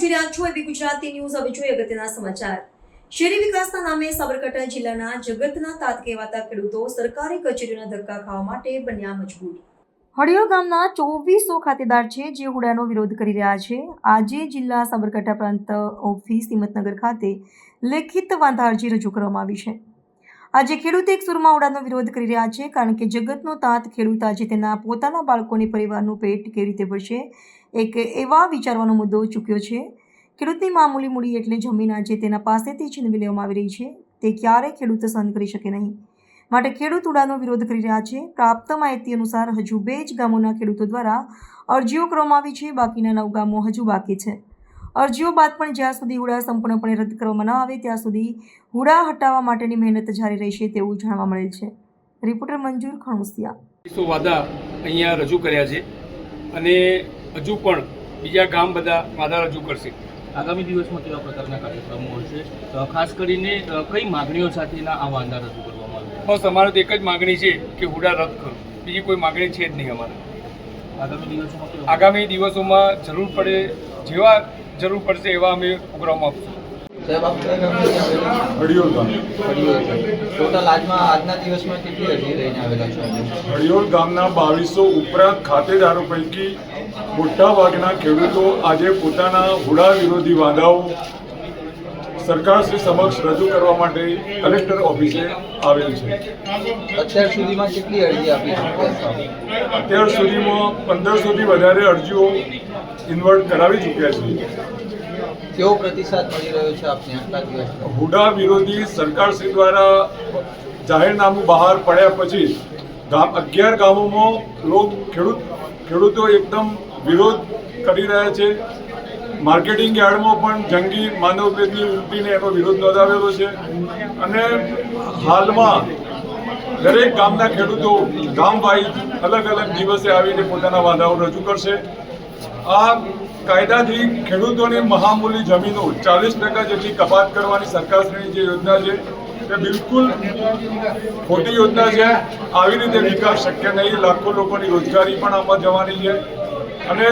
જોઈ રહ્યા છો એબી ગુજરાતી ન્યૂઝ. હવે જોઈએ અગત્યના સમાચાર. શહેરી વિકાસના નામે સાબરકાંઠા જિલ્લાના જગતના તાત કહેવાતા ખેડૂતો સરકારી કચેરીઓના ધક્કા ખાવા માટે બન્યા મજબૂર. હળિયો ગામના ચોવીસો ખાતેદાર છે જે હુડાનો વિરોધ કરી રહ્યા છે. આજે જિલ્લા સાબરકાંઠા પ્રાંત ઓફિસ હિંમતનગર ખાતે લેખિત વાંધા અરજી રજૂ કરવામાં આવી છે. આજે ખેડૂત એક સુરમાં ઉડાનો વિરોધ કરી રહ્યા છે કારણ કે જગતનો તાત ખેડૂત આજે તેના પોતાના બાળકોની પરિવારનું પેટ કેવી રીતે ભરશે એક એવા વિચારવાનો મુદ્દો ચૂક્યો છે. ખેડૂતની મામૂલી મૂડી એટલે જમીન આજે તેના પાસેથી છીનવી લેવામાં આવી રહી છે, તે ક્યારેય ખેડૂત સહન કરી શકે નહીં. માટે ખેડૂત ઉડાનો વિરોધ કરી રહ્યા છે. પ્રાપ્ત માહિતી અનુસાર હજુ બે જ ગામોના ખેડૂતો દ્વારા અરજીઓ કરવામાં આવી છે. બાકીના નવ ગામો હજુ બાકી છે. અરજીઓ બાદ પણ જ્યાં સુધી હુડા સંપૂર્ણપણે રદ કરવામાં ન આવે, ત્યાં સુધી હુડા હટાવવા માટેની મહેનત જારી રહેશે તેવું જાણવા મળેલ છે. રિપોર્ટર મંજૂર ખણુસિયા. વાદા અહીંયા રજૂ કર્યા છે અને હજુ પણ બીજા ગામ બધા વાંધા રજૂ કરશે. આગામી દિવસમાં કેવા પ્રકારના કાર્યક્રમો હશે? ખાસ કરીને કઈ માગણીઓ સાથેના આ વાંધા રજૂ કરવામાં આવશે બસ અમારે તો એક જ માગણી છે કે હુડા રદ કરો. બીજી કોઈ માગણી છે જ નહીં અમારે. આગામી દિવસોમાં આગામી દિવસોમાં જરૂર પડે જેવા જરૂર પડશે એવા અમે પ્રોગ્રામ આપશું. હડિયોલ ગામ ટોટલ આજમાં આજના દિવસમાં કેટલી અરજી લઈને આવેલા છો? હડિયોલ ગામના બાવીસો ઉપરાંત ખાતેદારો પૈકી મોટા ભાગના ખેડૂતો આજે પોતાના હુડા વિરોધી વાદાઓ સરકારશ્રી સમક્ષ રજૂ કરવા માટે કલેક્ટર ઓફિસે આવેલ છે. અત્યાર સુધીમાં કેટલી અરજી આપી અત્યાર સુધીમાં પંદરસોથી વધારે અરજીઓ ઇન્વર્ટ કરાવી ચૂક્યા છે. કેવો પ્રતિસાદ મળી રહ્યો છે આપને આટલા દિવસ હુડા વિરોધી સરકારશ્રી દ્વારા જાહેરનામું બહાર પડ્યા પછી ગામ અગિયાર ગામોમાં લોક ખેડૂત ખેડૂતો એકદમ વિરોધ કરી રહ્યા છે. માર્કેટિંગ યાર્ડમાં પણ જંગી માનવભેદની ઉલટીને એનો વિરોધ નોંધાવેલો છે. અને હાલમાં દરેક ગામના ખેડૂતો ગામ વાઇઝ અલગ અલગ દિવસે આવીને પોતાના વાદાઓ રજૂ કરશે. આ કાયદાથી ખેડૂતોની મહામૂલી જમીનો ચાલીસ ટકા જેટલી કપાત કરવાની સરકારશ્રીની જે યોજના છે તે બિલકુલ ખોટી યોજના છે. આવી રીતે વિકાસ શક્ય નહીં. લાખો લોકોની રોજગારી પણ આમાં જવાની છે. અને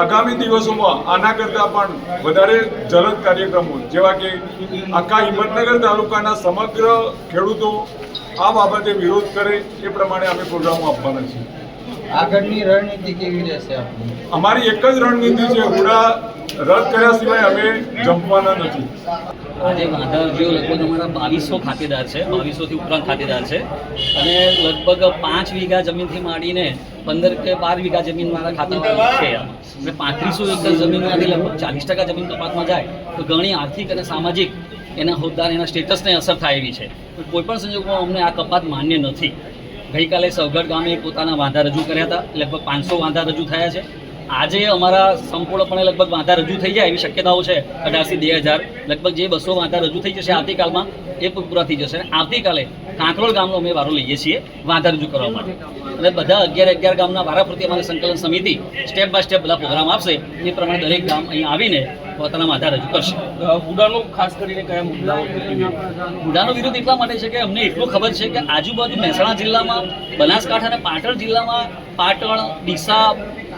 આગામી દિવસોમાં આના કરતાં પણ વધારે જલદ કાર્યક્રમો જેવા કે આખા હિંમતનગર તાલુકાના સમગ્ર ખેડૂતો આ બાબતે વિરોધ કરે એ પ્રમાણે અમે પ્રોગ્રામો આપવાના છીએ. આગળની રણનીતિ કેવી રહેશે અમારી એક જ રણનીતિ છે હુડા રદ કર્યા સિવાય અમે જંપવાના નથી. આજે અરજીઓ લગભગ અમારા બાવીસો ખાતેદાર છે બાવીસોથી ઉપરાંત ખાતેદાર છે. અને લગભગ પાંચ વીઘા જમીનથી માંડીને પંદર કે બાર વીઘા જમીન મારા ખાતામાં છે. અને પાંત્રીસો એકર જમીનમાંથી લગભગ ચાલીસ ટકા જમીન કપાતમાં જાય, તો ઘણી આર્થિક અને સામાજિક એના હોદ્દાર એના સ્ટેટસને અસર થાય એવી છે. કોઈપણ સંજોગોમાં અમને આ કપાત માન્ય નથી. ગઈકાલે સવગઢ ગામે પોતાના વાંધા રજૂ કર્યા હતા. લગભગ પાંચસો વાંધા રજૂ થયા છે. આજે અમારા સંપૂર્ણપણે લગભગ વાંધા રજૂ થઈ જાય એવી શક્યતાઓ છે. અઢારથી બે હજાર, લગભગ જે બસો વાંધા રજૂ થઈ જશે આવતીકાલમાં, એ પૂરા થઈ જશે. આવતીકાલે કાંકરોળ ગામનો અમે વારો લઈએ છીએ વાંધા રજૂ કરવા માટે. અને બધા અગિયાર અગિયાર ગામના વારાફરતી અમારી સંકલન સમિતિ સ્ટેપ બાય સ્ટેપ બધા પ્રોગ્રામ આપશે. એ પ્રમાણે દરેક ગામ અહીં આવીને પોતાના વાંધા રજૂ કરશે. હુડાનો ખાસ કરીને કયા મુદ્દાઓ હુડાનો વિરોધ એટલા માટે છે કે અમને એટલું ખબર છે કે આજુબાજુ મહેસાણા જિલ્લામાં બનાસકાંઠા અને પાટણ જિલ્લામાં પાટણ ડીસા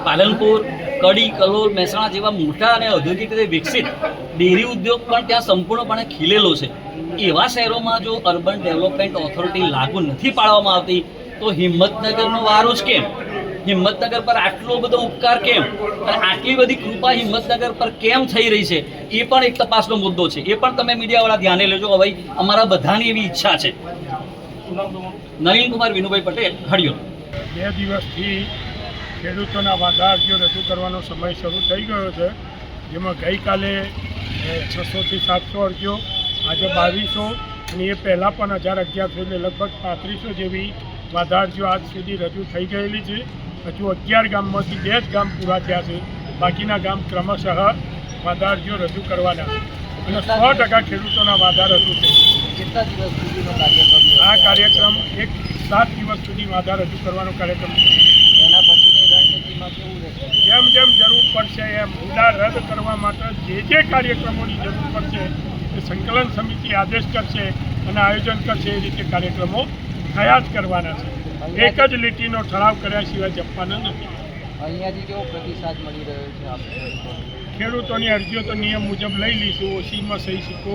પાલનપુર કડી કલોલ મહેસાણા જેવા મોટા અને ઔદ્યોગિક રીતે વિકસિત ડેરી ઉદ્યોગ પણ ત્યાં સંપૂર્ણપણે ખીલેલો છે. એવા શહેરોમાં જો અર્બન ડેવલપમેન્ટ ઓથોરિટી લાગુ નથી પાડવામાં આવતી, તો હિંમતનગરનો વારો જ કેમ? હિંમતનગર પર આટલો બધો ઉપકાર કેમ? અને આટલી બધી કૃપા હિંમતનગર પર કેમ થઈ રહી છે? એ પણ એક તપાસનો મુદ્દો છે. એ પણ તમે મીડિયાવાળા ધ્યાને લેજો. ભાઈ અમારા બધાની એવી ઈચ્છા છે. નવીન કુમાર વિનુભાઈ પટેલ હળિયો બે દિવસથી ખેડૂતોના વાંધા અરજીઓ રજૂ કરવાનો સમય શરૂ થઈ ગયો છે. જેમાં ગઈકાલે છસોથી સાતસો અરજીઓ આજે બાવીસો અને એ પહેલાં પણ હજાર અગિયારસો એટલે લગભગ પાંત્રીસો જેવી વાધારજીઓ આજ સુધી રજૂ થઈ ગયેલી છે. હજુ અગિયાર ગામમાંથી બે જ ગામ પૂરા થયા છે. બાકીના ગામ ક્રમશઃ વાધારજીઓ રજૂ કરવાના છે. અને સો ટકા ખેડૂતોના વાંધા રજૂ છે. કેટલા દિવસ સુધીનો કાર્યક્રમ આ કાર્યક્રમ એક સાત દિવસ સુધી વાધા રજૂ કરવાનો કાર્યક્રમ છે. જેમ જેમ જરૂર પડશે એમ હુડા રદ કરવા માટે જે જે કાર્યક્રમોની જરૂર પડશે એ સંકલન સમિતિ આદેશ કરશે અને આયોજન કરશે એ રીતે કાર્યક્રમો થયા જ કરવાના છે. એક જ લીટીનો ઠરાવ કર્યા સિવાય જપવાના નથી. અહીંયાથી કેવો પ્રતિસાદ મળી રહ્યો છે ખેડૂતોની અરજીઓ તો નિયમ મુજબ લઈ લઈશું ઓસીમાં સહી સિક્કો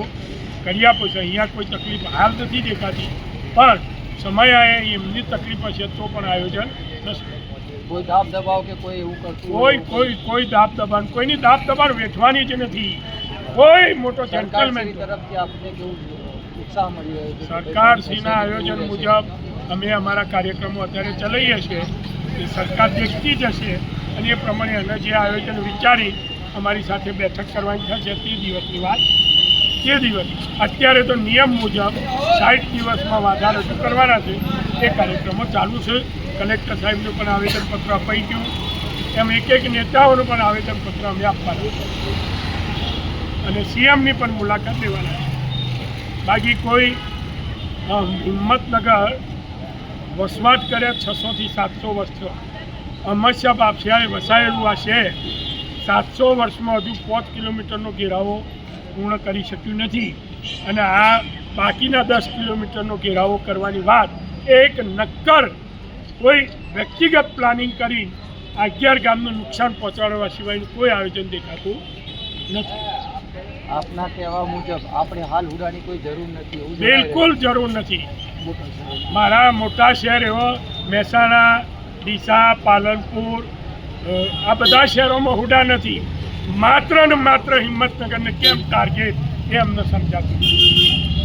કરી આપો છો અહીંયા કોઈ તકલીફ હાલ નથી દેખાતી પણ સમય આવે એમની તકલીફ હશે તો પણ આયોજન થશે. કોઈ દાબ દબાવ કે કોઈ એવું કરતું કોઈ કોઈ કોઈ દાબ દબાણ કોઈની દાબ દબાણ વેઠવાની જ નથી. કોઈ મોટો જેન્ટલમેન સરકારશ્રીના આયોજન મુજબ અમે અમારા કાર્યક્રમો અત્યારે ચલાવીએ છીએ. એ સરકાર દેખતી જ હશે અને એ પ્રમાણે અમે જે આયોજન વિચારી અમારી સાથે બેઠક કરવાની થશે તે દિવસની વાત. તે દિવસ અત્યારે તો નિયમ મુજબ સાઠ દિવસમાં વાધા રજૂ કરવાના છે. એ કાર્યક્રમો ચાલુ છે. કલેક્ટર સાહેબનું પણ આવેદનપત્ર અપાઈ ગયું. એમ એક એક નેતાઓનું પણ આવેદનપત્ર અમે આપવાના છે. અને સીએમની પણ મુલાકાત લેવાના છે. બાકી કોઈ હિંમતનગર વસવાટ કર્યા છસોથી સાતસો વર્ષો અમસ્યા બાપસિયાએ વસાયેલું આ શહેર સાતસો વર્ષમાં હજુ પાંચ કિલોમીટરનો ઘેરાવો પૂર્ણ કરી શક્યું નથી. અને આ બાકીના દસ કિલોમીટરનો ઘેરાવો કરવાની વાત એક નક્કર. કોઈ વ્યક્તિગત પ્લાનિંગ કરી અગિયાર ગામનું નુકસાન પહોંચાડવા સિવાયનું કોઈ આયોજન દેખાતું નથી. આપના કહેવા મુજબ આપણે હાલ હુડાની કોઈ જરૂર નથી બિલકુલ જરૂર નથી. મારા મોટા શહેર એવો મહેસાણા ડીસા પાલનપુર આ બધા શહેરોમાં હુડા નથી માત્ર ને માત્ર હિંમતનગરને કેમ ટાર્ગેટ એ અમને સમજાતું.